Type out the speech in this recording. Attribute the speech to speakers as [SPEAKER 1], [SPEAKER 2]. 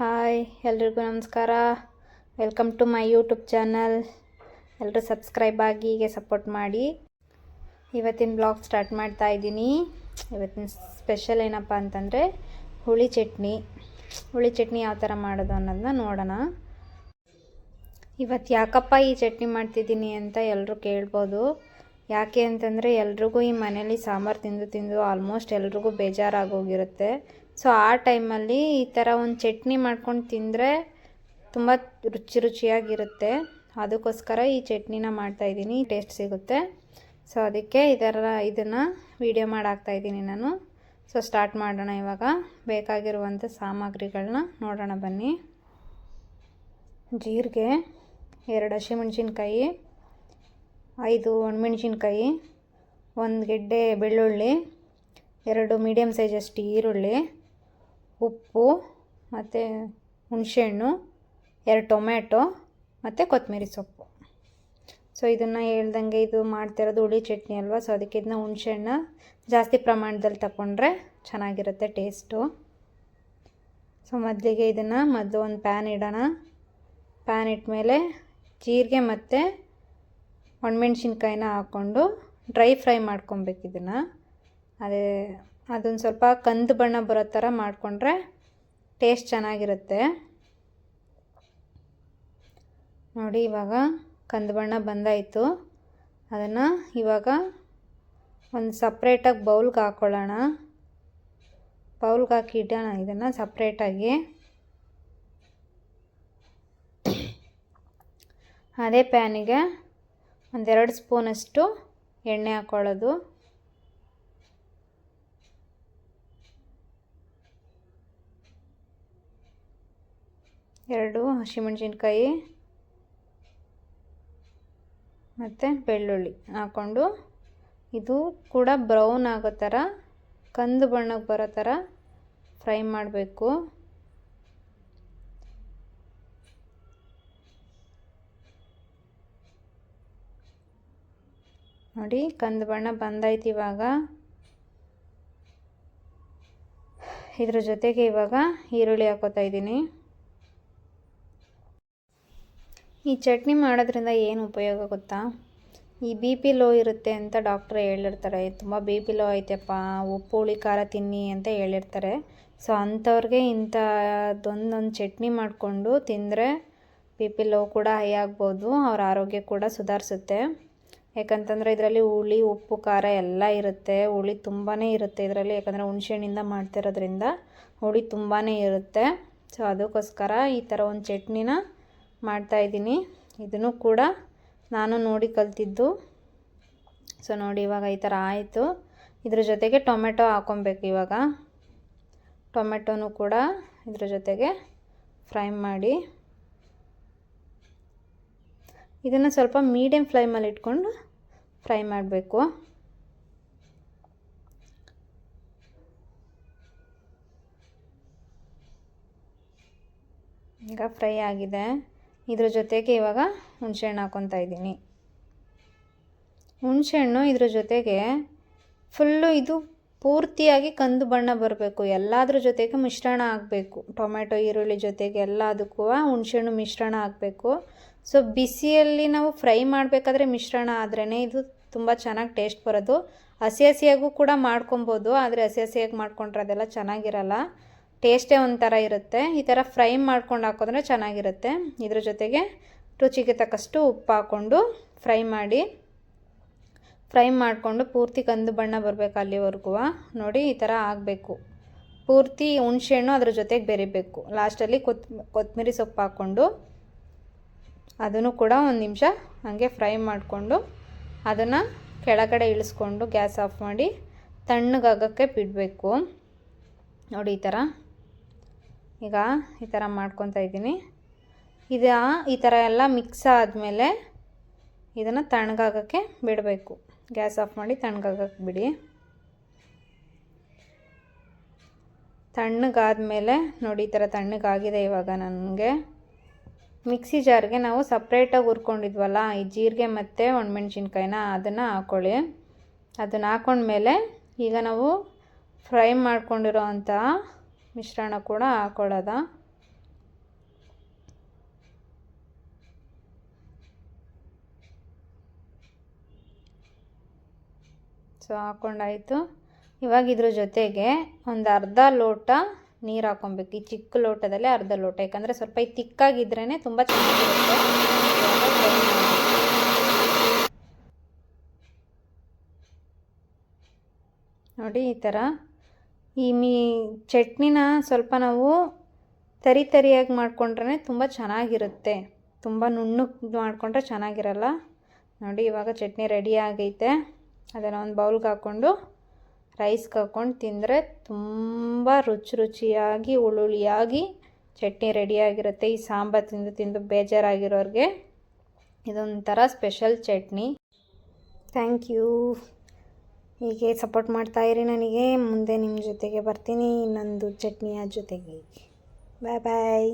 [SPEAKER 1] Hi, ಎಲ್ರಿಗೂ ನಮಸ್ಕಾರ. Welcome to my YouTube channel ಎಲ್ಲರೂ ಸಬ್ಸ್ಕ್ರೈಬ್ ಆಗಿ ಹೀಗೆ ಸಪೋರ್ಟ್ ಮಾಡಿ. ಇವತ್ತಿನ ಬ್ಲಾಗ್ ಸ್ಟಾರ್ಟ್ ಮಾಡ್ತಾ ಇದ್ದೀನಿ. ಇವತ್ತಿನ ಸ್ಪೆಷಲ್ ಏನಪ್ಪ ಅಂತಂದರೆ ಹುಳಿ ಚಟ್ನಿ. ಹುಳಿ ಚಟ್ನಿ ಯಾವ ಥರ ಮಾಡೋದು ಅನ್ನೋದನ್ನ ನೋಡೋಣ. ಇವತ್ತು ಯಾಕಪ್ಪ ಈ ಚಟ್ನಿ ಮಾಡ್ತಿದ್ದೀನಿ ಅಂತ ಎಲ್ಲರೂ ಕೇಳ್ಬೋದು. ಯಾಕೆ ಅಂತಂದರೆ ಎಲ್ರಿಗೂ ಈ ಮನೇಲಿ ಸಾಂಬಾರು ತಿಂದು ತಿಂದು ಆಲ್ಮೋಸ್ಟ್ ಎಲ್ರಿಗೂ ಬೇಜಾರಾಗೋಗಿರುತ್ತೆ. ಸೊ ಆ ಟೈಮಲ್ಲಿ ಈ ಥರ ಒಂದು ಚಟ್ನಿ ಮಾಡ್ಕೊಂಡು ತಿಂದರೆ ತುಂಬ ರುಚಿ ರುಚಿಯಾಗಿರುತ್ತೆ. ಅದಕ್ಕೋಸ್ಕರ ಈ ಚಟ್ನಿನ ಮಾಡ್ತಾಯಿದ್ದೀನಿ ಟೇಸ್ಟ್ ಸಿಗುತ್ತೆ. ಸೊ ಅದಕ್ಕೆ ಇದರ ಇದನ್ನು ವೀಡಿಯೋ ಮಾಡಾಕ್ತಾಯಿದ್ದೀನಿ ನಾನು. ಸೊ ಸ್ಟಾರ್ಟ್ ಮಾಡೋಣ ಇವಾಗ. ಬೇಕಾಗಿರುವಂಥ ಸಾಮಗ್ರಿಗಳನ್ನ ನೋಡೋಣ ಬನ್ನಿ. ಜೀರಿಗೆ, ಎರಡು ಹಸಿಮೆಣ್ಸಿನ್ಕಾಯಿ, ಐದು ಒಣಮೆಣ್ಸಿನ್ಕಾಯಿ, ಒಂದು ಗೆಡ್ಡೆ ಬೆಳ್ಳುಳ್ಳಿ, ಎರಡು ಮೀಡಿಯಮ್ ಸೈಜಷ್ಟು ಈರುಳ್ಳಿ ಉಪ್ಪು, ಮತ್ತು ಹುಣಸೆಹಣ್ಣು, ಎರಡು ಟೊಮ್ಯಾಟೊ, ಮತ್ತು ಕೊತ್ತಂಬರಿ ಸೊಪ್ಪು. ಸೊ ಇದನ್ನು ಹೇಳ್ದಂಗೆ ಇದು ಮಾಡ್ತಿರೋದು ಹುಳಿ ಚಟ್ನಿ ಅಲ್ವಾ? ಸೊ ಅದಕ್ಕೆ ಇದನ್ನ ಹುಣಸೆಹಣ್ಣು ಜಾಸ್ತಿ ಪ್ರಮಾಣದಲ್ಲಿ ತಗೊಂಡ್ರೆ ಚೆನ್ನಾಗಿರುತ್ತೆ ಟೇಸ್ಟು. ಸೊ ಮೊದಲಿಗೆ ಇದನ್ನು ಮೊದಲು ಒಂದು ಪ್ಯಾನ್ ಇಡೋಣ. ಪ್ಯಾನ್ ಇಟ್ಟಮೇಲೆ ಜೀರಿಗೆ ಮತ್ತು ಒಣಮೆಣ್ಸಿನ್ಕಾಯಿನ ಹಾಕ್ಕೊಂಡು ಡ್ರೈ ಫ್ರೈ ಮಾಡ್ಕೊಬೇಕು ಇದನ್ನು. ಅದೇ ಅದೊಂದು ಸ್ವಲ್ಪ ಕಂದು ಬಣ್ಣ ಬರೋ ಥರ ಮಾಡಿಕೊಂಡ್ರೆ ಟೇಸ್ಟ್ ಚೆನ್ನಾಗಿರುತ್ತೆ. ನೋಡಿ, ಇವಾಗ ಕಂದು ಬಣ್ಣ ಬಂದಾಯಿತು. ಅದನ್ನು ಇವಾಗ ಒಂದು ಸಪ್ರೇಟಾಗಿ ಬೌಲ್ಗೆ ಹಾಕ್ಕೊಳ್ಳೋಣ ಬೌಲ್ಗೆ ಹಾಕಿ ಇಡೋಣ ಇದನ್ನು ಸಪ್ರೇಟಾಗಿ. ಅದೇ ಪ್ಯಾನಿಗೆ ಒಂದೆರಡು ಸ್ಪೂನಷ್ಟು ಎಣ್ಣೆ ಹಾಕ್ಕೊಳ್ಳೋದು ಎರಡು, ಹಸಿಮೆಣಸಿನ್ಕಾಯಿ ಮತ್ತು ಬೆಳ್ಳುಳ್ಳಿ ಹಾಕ್ಕೊಂಡು ಇದು ಕೂಡ ಬ್ರೌನ್ ಆಗೋ ಥರ ಕಂದು ಬಣ್ಣಕ್ಕೆ ಬರೋ ಥರ ಫ್ರೈ ಮಾಡಬೇಕು. ನೋಡಿ, ಕಂದು ಬಣ್ಣ ಬಂದಾಯ್ತು ಇವಾಗ. ಇದ್ರ ಜೊತೆಗೆ ಇವಾಗ ಈರುಳ್ಳಿ ಹಾಕೋತಾ ಇದ್ದೀನಿ. ಈ ಚಟ್ನಿ ಮಾಡೋದ್ರಿಂದ ಏನು ಉಪಯೋಗ ಗೊತ್ತಾ? ಈ ಬಿ ಪಿ ಲೋ ಇರುತ್ತೆ ಅಂತ ಡಾಕ್ಟ್ರ್ ಹೇಳಿರ್ತಾರೆ. ತುಂಬ ಬಿ ಪಿ ಲೋ ಐತೆಪ್ಪ, ಉಪ್ಪು, ಹುಳಿ, ಖಾರ ತಿನ್ನಿ ಅಂತ ಹೇಳಿರ್ತಾರೆ. ಸೊ ಅಂಥವ್ರಿಗೆ ಇಂಥದ್ದೊಂದೊಂದು ಚಟ್ನಿ ಮಾಡಿಕೊಂಡು ತಿಂದರೆ ಬಿ ಪಿ ಲೋ ಕೂಡ ಹೈ ಆಗ್ಬೋದು, ಅವ್ರ ಆರೋಗ್ಯ ಕೂಡ ಸುಧಾರಿಸುತ್ತೆ. ಯಾಕಂತಂದರೆ ಇದರಲ್ಲಿ ಹುಳಿ, ಉಪ್ಪು, ಖಾರ ಎಲ್ಲ ಇರುತ್ತೆ. ಹುಳಿ ತುಂಬಾ ಇರುತ್ತೆ ಇದರಲ್ಲಿ. ಯಾಕಂದರೆ ಹುಣ್ಸೆಹಣ್ಣಿಂದ ಮಾಡ್ತಿರೋದ್ರಿಂದ ಹುಳಿ ತುಂಬಾ ಇರುತ್ತೆ. ಸೊ ಅದಕ್ಕೋಸ್ಕರ ಈ ಥರ ಒಂದು ಚಟ್ನಿನ ಮಾಡ್ತಾಯಿದ್ದೀನಿ ಇದನ್ನು ಕೂಡ ನಾನು ನೋಡಿ ಕಲಿತಿದ್ದು. ಸೊ ನೋಡಿ ಇವಾಗ ಈ ಥರ ಆಯಿತು. ಇದ್ರ ಜೊತೆಗೆ ಟೊಮೆಟೊ ಹಾಕೊಬೇಕು ಇವಾಗ. ಟೊಮೆಟೊನೂ ಕೂಡ ಇದ್ರ ಜೊತೆಗೆ ಫ್ರೈ ಮಾಡಿ. ಇದನ್ನು ಸ್ವಲ್ಪ ಮೀಡಿಯಮ್ ಫ್ಲೇಮಲ್ಲಿ ಇಟ್ಕೊಂಡು ಫ್ರೈ ಮಾಡಬೇಕು. ಈಗ ಫ್ರೈ ಆಗಿದೆ. ಇದ್ರ ಜೊತೆಗೆ ಇವಾಗ ಹುಣಸೆಹಣ್ಣು ಹಾಕ್ಕೊತಾ ಇದ್ದೀನಿ. ಹುಣಸೆಹಣ್ಣು ಇದ್ರ ಜೊತೆಗೆ ಫುಲ್ಲು ಇದು ಪೂರ್ತಿಯಾಗಿ ಕಂದು ಬಣ್ಣ ಬರಬೇಕು. ಎಲ್ಲದ್ರ ಜೊತೆಗೆ ಮಿಶ್ರಣ ಆಗಬೇಕು ಟೊಮೆಟೊ ಈರುಳ್ಳಿ ಜೊತೆಗೆ ಎಲ್ಲದಕ್ಕೂ ಹುಣಸೆಹಣ್ಣು ಮಿಶ್ರಣ ಆಗಬೇಕು ಸೊ, ಬಿಸಿಯಲ್ಲಿ ನಾವು ಫ್ರೈ ಮಾಡಬೇಕಾದ್ರೆ ಮಿಶ್ರಣ ಆದ್ರೇ ಇದು ತುಂಬ ಚೆನ್ನಾಗಿ ಟೇಸ್ಟ್ ಬರೋದು. ಹಸಿ ಹಸಿಯಾಗೂ ಕೂಡ ಮಾಡ್ಕೊಬೋದು, ಆದರೆ ಹಸಿ ಹಸಿಯಾಗಿ ಮಾಡ್ಕೊಂಡ್ರೆ ಅದೆಲ್ಲ ಚೆನ್ನಾಗಿರಲ್ಲ. ಟೇಸ್ಟೇ ಒಂಥರ ಇರುತ್ತೆ. ಈ ಥರ ಫ್ರೈ ಮಾಡ್ಕೊಂಡು ಹಾಕೋದ್ರೆ ಚೆನ್ನಾಗಿರುತ್ತೆ. ಇದ್ರ ಜೊತೆಗೆ ರುಚಿಗೆ ತಕ್ಕಷ್ಟು ಉಪ್ಪು ಹಾಕ್ಕೊಂಡು ಫ್ರೈ ಮಾಡಿ, ಫ್ರೈ ಮಾಡಿಕೊಂಡು ಪೂರ್ತಿ ಕಂದು ಬಣ್ಣ ಬರಬೇಕು ಅಲ್ಲಿವರೆಗೂ. ನೋಡಿ, ಈ ಥರ ಆಗಬೇಕು. ಪೂರ್ತಿ ಹುಣ್ಸೆಹಣ್ಣು ಅದ್ರ ಜೊತೆಗೆ ಬೆರಿಬೇಕು. ಲಾಸ್ಟಲ್ಲಿ ಕೊತ್ ಕೊತ್ತಂಬರಿ ಸೊಪ್ಪು ಹಾಕ್ಕೊಂಡು ಅದನ್ನು ಕೂಡ ಒಂದು ನಿಮಿಷ ಹಾಗೆ ಫ್ರೈ ಮಾಡಿಕೊಂಡು ಅದನ್ನು ಕೆಳಗಡೆ ಇಳಿಸ್ಕೊಂಡು ಗ್ಯಾಸ್ ಆಫ್ ಮಾಡಿ ತಣ್ಣಗಾಗಕ್ಕೆ ಬಿಡಬೇಕು. ನೋಡಿ, ಈ ಥರ. ಈಗ ಈ ಥರ ಮಾಡ್ಕೊತಾ ಇದ್ದೀನಿ. ಇದು ಈ ಥರ ಎಲ್ಲ ಮಿಕ್ಸ್ ಆದಮೇಲೆ ಇದನ್ನು ತಣ್ಣಗಾಗೋಕ್ಕೆ ಬಿಡಬೇಕು. ಗ್ಯಾಸ್ ಆಫ್ ಮಾಡಿ ತಣ್ಣಗಾಗಕ್ಕೆ ಬಿಡಿ. ತಣ್ಣಗಾದ್ಮೇಲೆ ನೋಡಿ ಈ ಥರ ತಣ್ಣಗಾಗಿದೆ ಇವಾಗ ನನಗೆ. ಮಿಕ್ಸಿ ಜಾರ್ಗೆ ನಾವು ಸಪ್ರೇಟಾಗಿ ಹುರ್ಕೊಂಡಿದ್ವಲ್ಲ, ಈ ಜೀರಿಗೆ ಮತ್ತು ಒಣಮೆಣ್ಸಿನ್ಕಾಯಿನ ಅದನ್ನು ಹಾಕ್ಕೊಳ್ಳಿ ಅದನ್ನು ಹಾಕ್ಕೊಂಡ್ಮೇಲೆ ಈಗ ನಾವು ಫ್ರೈ ಮಾಡ್ಕೊಂಡಿರೋ ಅಂಥ ಮಿಶ್ರಣ ಕೂಡ ಹಾಕೊಳ್ಳೋದ. ಸೊ, ಹಾಕೊಂಡಾಯಿತು. ಇವಾಗ ಇದ್ರ ಜೊತೆಗೆ ಒಂದು ಅರ್ಧ ಲೋಟ ನೀರು ಹಾಕೊಬೇಕು. ಈ ಚಿಕ್ಕ ಲೋಟದಲ್ಲಿ ಅರ್ಧ ಲೋಟ. ಯಾಕಂದರೆ ಸ್ವಲ್ಪ ಈ ತಿಕ್ಕಾಗಿದ್ರೇ ತುಂಬ ಚೆನ್ನಾಗಿರುತ್ತೆ. ನೋಡಿ, ಈ ಥರ ಈ ಮೀ ಚಟ್ನಿನ ಸ್ವಲ್ಪ ನಾವು ತರಿ ತರಿಯಾಗಿ ಮಾಡ್ಕೊಂಡ್ರೆ ತುಂಬ ಚೆನ್ನಾಗಿರುತ್ತೆ. ತುಂಬ ನುಣ್ಣಗೆ ಮಾಡಿಕೊಂಡ್ರೆ ಚೆನ್ನಾಗಿರಲ್ಲ. ನೋಡಿ, ಇವಾಗ ಚಟ್ನಿ ರೆಡಿ ಆಗೈತೆ. ಅದನ್ನು ಒಂದು ಬೌಲ್ಗೆ ಹಾಕ್ಕೊಂಡು ರೈಸ್ಗೆ ಹಾಕ್ಕೊಂಡು ತಿಂದರೆ ತುಂಬ ರುಚಿ ರುಚಿಯಾಗಿ, ಉಳುಳಿಯಾಗಿ ಚಟ್ನಿ ರೆಡಿಯಾಗಿರುತ್ತೆ ಈ ಸಾಂಬಾರು ತಿಂದು ತಿಂದು ಬೇಜಾರಾಗಿರೋರಿಗೆ ಇದೊಂಥರ ಸ್ಪೆಷಲ್ ಚಟ್ನಿ. Thank you. ಹೀಗೆ ಸಪೋರ್ಟ್ ಮಾಡ್ತಾ ಇರಿ ನನಗೆ. ಮುಂದೆ ನಿಮ್ಮ ಜೊತೆಗೆ ಬರ್ತೀನಿ ಇನ್ನೊಂದು ಚಟ್ನಿಯ ಜೊತೆಗೆ. ಬಾಯ್ ಬಾಯ್